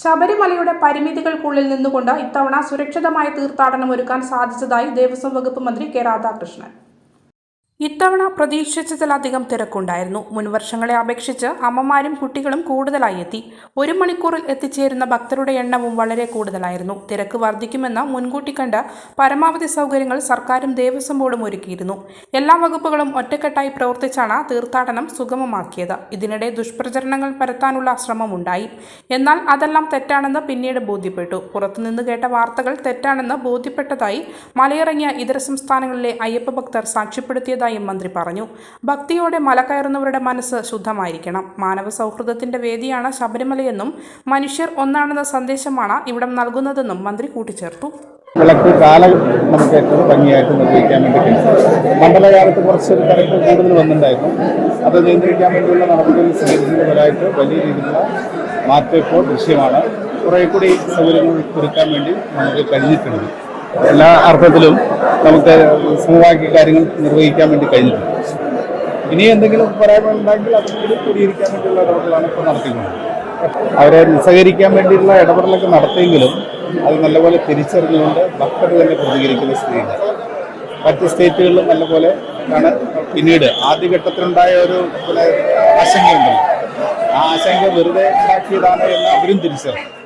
ശബരിമലയുടെ പരിമിതികൾക്കുള്ളിൽ നിന്നുകൊണ്ട് ഇത്തവണ സുരക്ഷിതമായ തീർത്ഥാടനം ഒരുക്കാൻ സാധിച്ചതായി ദേവസ്വം വകുപ്പ് മന്ത്രി കെ രാധാകൃഷ്ണൻ. ഇത്തവണ പ്രതീക്ഷിച്ചതിലധികം തിരക്കുണ്ടായിരുന്നു. മുൻവർഷങ്ങളെ അപേക്ഷിച്ച് അമ്മമാരും കുട്ടികളും കൂടുതലായി എത്തി. ഒരു മണിക്കൂറിൽ എത്തിച്ചേരുന്ന ഭക്തരുടെ എണ്ണവും വളരെ കൂടുതലായിരുന്നു. തിരക്ക് വർദ്ധിക്കുമെന്ന് മുൻകൂട്ടി കണ്ട് പരമാവധി സൗകര്യങ്ങൾ സർക്കാരും ദേവസ്വം ബോർഡും ഒരുക്കിയിരുന്നു. എല്ലാ വകുപ്പുകളും ഒറ്റക്കെട്ടായി പ്രവർത്തിച്ചാണ് തീർത്ഥാടനം സുഗമമാക്കിയത്. ഇതിനിടെ ദുഷ്പ്രചരണങ്ങൾ പരത്താനുള്ള ശ്രമമുണ്ടായി. എന്നാൽ അതെല്ലാം തെറ്റാണെന്ന് പിന്നീട് ബോധ്യപ്പെട്ടു. പുറത്തുനിന്ന് കേട്ട വാർത്തകൾ തെറ്റാണെന്ന് ബോധ്യപ്പെട്ടതായി മലയിറങ്ങിയ ഇതര സംസ്ഥാനങ്ങളിലെ അയ്യപ്പ ഭക്തർ സാക്ഷ്യപ്പെടുത്തിയതായും മന്ത്രി പറഞ്ഞു. ഭക്തിയോടെ മല കയറുന്നവരുടെ മനസ്സ് ശുദ്ധമായിരിക്കണം. മാനവ സൗഹൃദത്തിന്റെ വേദിയാണ് ശബരിമലയെന്നും മനുഷ്യർ ഒന്നാണെന്ന സന്ദേശമാണ് ഇവിടം നൽകുന്നതെന്നും മന്ത്രി കൂട്ടിച്ചേർത്തു. വിളക്ക് കാലം നമുക്ക് ഏറ്റവും ഭംഗിയായിട്ട് നിർവഹിക്കാൻ വേണ്ടി കഴിയും മണ്ഡലകാലത്ത് കുറച്ചൊരു തിരക്ക് കൂടുതൽ വന്നിട്ടുണ്ടായിരുന്നു. അത് നിയന്ത്രിക്കാൻ വേണ്ടിയുള്ള നടപടികൾ സ്വീകരിച്ചതുപോലായിട്ട് വലിയ രീതിയിലുള്ള മാറ്റം ഇപ്പോൾ ദൃശ്യമാണ് കുറേ കൂടി സൗകര്യങ്ങൾ ഒരുക്കാൻ വേണ്ടി നമുക്ക് കഴിഞ്ഞിട്ടുണ്ട്. എല്ലാ അർത്ഥത്തിലും നമുക്ക് സമവാക്യ കാര്യങ്ങൾ നിർവഹിക്കാൻ വേണ്ടി കഴിഞ്ഞിട്ടുണ്ട്. ഇനി എന്തെങ്കിലും പോരായ്മകളുണ്ടെങ്കിൽ ഉണ്ടെങ്കിൽ കൂടി കൂടിയിരിക്കാൻ വേണ്ടിയുള്ള ഇടപെടലാണ് ഇപ്പോൾ നടത്തിക്കുന്നത് അവരെ നിസ്സഹകരിക്കാൻ വേണ്ടിയുള്ള ഇടപെടലൊക്കെ നടത്തിയെങ്കിലും അത് നല്ലപോലെ തിരിച്ചറിഞ്ഞുകൊണ്ട് ഭക്തർ തന്നെ പ്രതികരിക്കുന്ന സ്ഥിതിയുണ്ട്. മറ്റ് സ്റ്റേറ്റുകളിലും നല്ലപോലെ ആണ് പിന്നീട് ആദ്യഘട്ടത്തിലുണ്ടായ ഒരു ആശങ്കയുണ്ടല്ലോ. ആ ആശങ്ക വെറുതെ ഉണ്ടാക്കിയതാണ് എന്ന് അവരും തിരിച്ചറിഞ്ഞു.